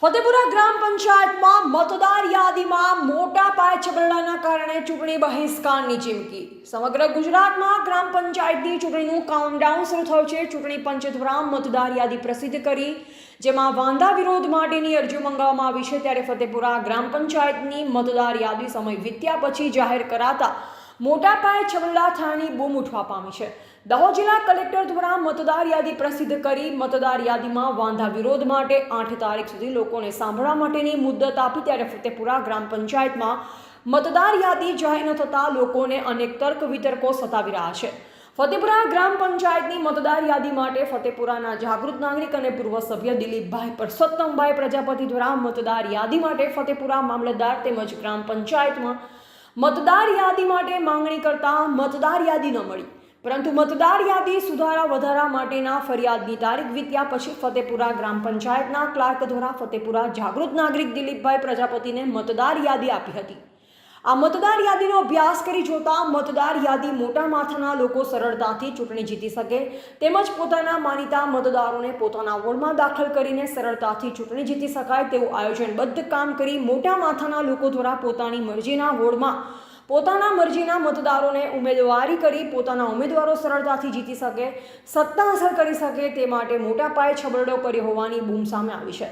ફતેપુરા ગ્રામ પંચાયતમાં મતદાર યાદીમાં મોટા પાયે છબરડાના કારણે ચૂંટણી બહિષ્કારની ચીમકી. સમગ્ર ગુજરાતમાં ગ્રામ પંચાયતની ચૂંટણીનું કાઉન્ટડાઉન શરૂ થયું છે. ચૂંટણી પંચે દ્વારા મતદાર યાદી પ્રસિદ્ધ કરી, જેમાં વાંધા વિરોધ માટેની અરજીઓ મંગાવવામાં આવી છે. ત્યારે ફતેપુરા ગ્રામ પંચાયતની મતદાર યાદી સમય વીત્યા પછી જાહેર કરાતા મોટા પાયે છબરડા થયાની બૂમ ઉઠવા પામી છે. દાહોદ જિલ્લા કલેક્ટર દ્વારા મતદાર યાદી પ્રસિદ્ધ કરી મતદાર યાદીમાં વાંધા વિરોધ માટે આઠ તારીખ સુધી લોકોને સાંભળવા માટેની મુદ્દત આપી ત્યારે ફતેપુરા ગ્રામ પંચાયતમાં મતદાર યાદી જાહેર ન થતાં લોકોને અનેક તર્ક વિતર્કો સતાવી રહ્યા છે. ફતેપુરા ગ્રામ પંચાયતની મતદાર યાદી માટે ફતેપુરાના જાગૃત નાગરિક અને પૂર્વ સભ્ય દિલીપભાઈ પરસોત્તમભાઈ પ્રજાપતિ દ્વારા મતદાર યાદી માટે ફતેપુરા મામલતદાર તેમજ ગ્રામ પંચાયતમાં મતદાર યાદી માટે માંગણી કરતા મતદાર યાદી ન મળી. પરંતુ મતદાર યાદી સુધારા વધારા માટેના ફરિયાદની તારીખ વીત્યા પછી ફતેપુરા ગ્રામ પંચાયતના ક્લાર્ક દ્વારા ફતેપુરા જાગૃત નાગરિક દિલીપભાઈ પ્રજાપતિને મતદાર યાદી આપી હતી. આ મતદાર યાદીનો અભ્યાસ કરી જોતા મતદાર યાદી મોટા માથાના લોકો સરળતાથી ચૂંટણી જીતી શકે તેમજ પોતાના માનીતા મતદારોને પોતાના વોર્ડમાં દાખલ કરીને સરળતાથી ચૂંટણી જીતી શકાય તેવું આયોજનબદ્ધ કામ કરી મોટા માથાના લોકો દ્વારા પોતાની મરજીના વોર્ડમાં પોતાના મરજીના મતદારોને ઉમેદવારી કરી પોતાના ઉમેદવારો સરળતાથી જીતી શકે, સત્તા હાંસલ કરી શકે તે માટે મોટા પાયે છબરડો કર્યો હોવાની બૂમ સામે આવી છે.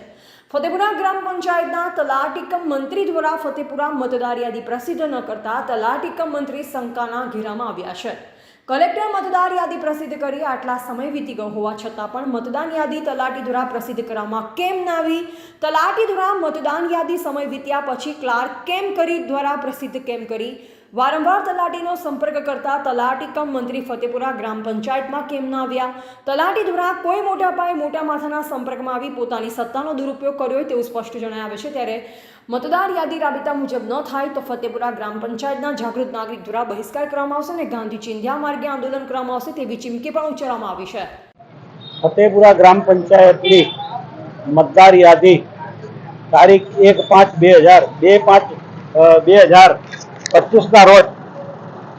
ફતેપુરા ગ્રામ પંચાયતના તલાટીકમ મંત્રી દ્વારા ફતેપુરા મતદાર યાદી પ્રસિદ્ધ ન કરતા તલાટીકમ મંત્રી શંકાના ઘેરામાં આવ્યા છે. કલેક્ટર મતદાર યાદી પ્રસિદ્ધ કરી આટલા સમય વીતી ગયો હોવા છતાં પણ મતદાન યાદી તલાટી દ્વારા પ્રસિદ્ધ કરવામાં કેમ ના આવી? તલાટી દ્વારા મતદાન યાદી સમય વીત્યા પછી ક્લાર્ક કેમ કરી? દ્વારા પ્રસિદ્ધ કેમ કરી? વારંવાર તલાટીનો સંપર્ક કરતા તલાટી કમ મંત્રી ફતેપુરા ગ્રામ પંચાયતમાં કેમ ન આવ્યા? તલાટી દ્વારા કોઈ મોટા પાયે મોટા માથાના સંપર્કમાં આવી પોતાની સત્તાનો દુરુપયોગ કર્યો હોય તેવું સ્પષ્ટ જણાવે છે. ત્યારે મતદાર યાદી રાબેતા મુજબ ન થાય તો ફતેપુરા ગ્રામ પંચાયતના જાગૃત નાગરિક દ્વારા બહિષ્કાર કરવામાં આવશે અને ગાંધી ચિંધ્યા માર્ગે આંદોલન કરવામાં આવશે તેવી ચીમકી પણ ઉચ્ચારવામાં આવી છે. ફતેપુરા ગ્રામ પંચાયતની મતદાર યાદી તારીખ એક પાંચ બે હજાર, બે પાંચ બે હજાર પચીસના રોજ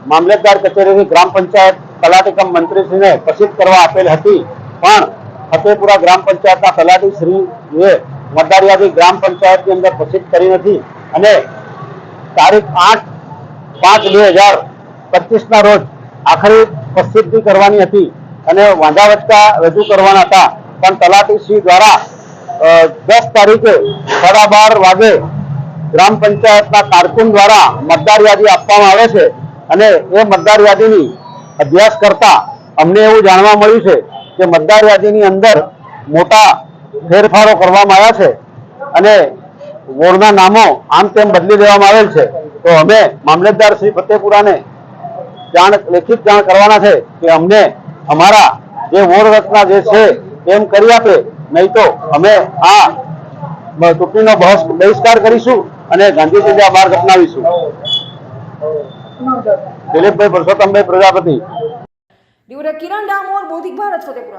મામલતદાર કચેરીની ગ્રામ પંચાયત તલાટીકમ મંત્રીશ્રીને પ્રસિદ્ધ કરવા આપેલ હતી. પણ ફતેપુરા ગ્રામ પંચાયતના તલાટી શ્રીએ મતદાર યાદી ગ્રામ પંચાયતની અંદર પ્રસિદ્ધ કરી નથી અને તારીખ આઠ પાંચ બે હજાર પચીસના રોજ આખરી પ્રસિદ્ધિ કરવાની હતી અને વાંધા વચકા રજૂ કરવાના હતા. પણ તલાટી શ્રી દ્વારા દસ તારીખે સાડા બાર વાગે ગ્રામ પંચાયતના કારકુન દ્વારા મતદાર યાદી આપવામાં આવે છે અને એ મતદાર યાદીની અભ્યાસ કરતા અમને એવું જાણવા મળ્યું છે કે મતદાર યાદીની અંદર મોટા ફેરફારો કરવામાં આવ્યા છે અને વોર્ડના નામો આમ તેમ બદલી દેવામાં આવેલ છે. તો અમે મામલતદાર શ્રી ફતેપુરાને જાણ, લેખિત જાણ કરવાના છે કે અમને અમારા જે વોર્ડ રચના જે છે એમ કરી આપે, નહીં તો અમે આ ચૂંટણીનો બહિષ્કાર કરીશું. અને ગાંધી ચિંધ્યા માર્ગ અપનાવીશું દિલીપભાઈ પરસોત્તમભાઈ પ્રજાપતિ. દિવરે કિરણ ડામોર બૌદ્ધિક ભારત ફતેપુરા.